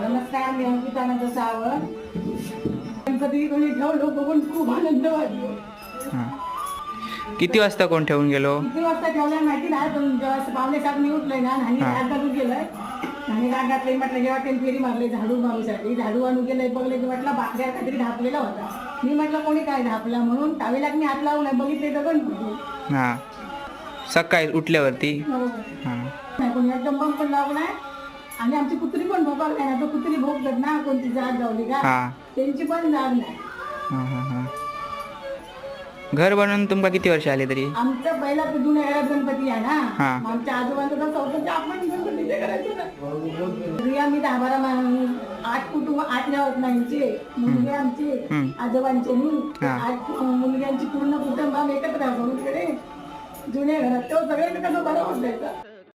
नमस्कार मी अंकिता अनंत सावंत. गणपती कोणी ठेवलो बघून खूप आनंद वाटलो किती वाजता कोण ठेवून गेलो? किती वाजता ठेवल्या माहिती नाही पण जेव्हा पावणे सात मी उठलोय ना आणि हा. राग घालून गेलंय. आणि राग घातले म्हटलं जेव्हा त्यांनी फेरी मारले झाडू मारूसाठी झाडू आणून गेलंय बघले की म्हटलं भाकऱ्या काहीतरी ढापलेला होता. मी म्हटलं कोणी काय ढापला? म्हणून टावेलात मी हात नाही बघितले तर गणपती. हां. सकाळी उठल्यावरती. हो. हां. नाही कोणी एकदम बंब पण लावलाय आणि आमची कुत्री पण भोकाल नाही. ना तो कुत्री भोगतात ना कोणती जात जावली का? हां. त्यांची पण जाग नाही. हां हां हां. घर बनवून तुमका किती वर्ष आले तरी? आमचा पहिला घरात गणपती आहे हा. ना आमच्या आजोबांचा चौथ्याच्या आपण करायचो ना. घरी आम्ही दहा बारा मा- आठ कुटुंब आठ होत नाहीचे मुलगे आमचे हम्म. आजोबांचे मी. हा. आठ मुलग्यांची जुन्या घरात तो सगळ्यांनी कसं बरं वाटायचं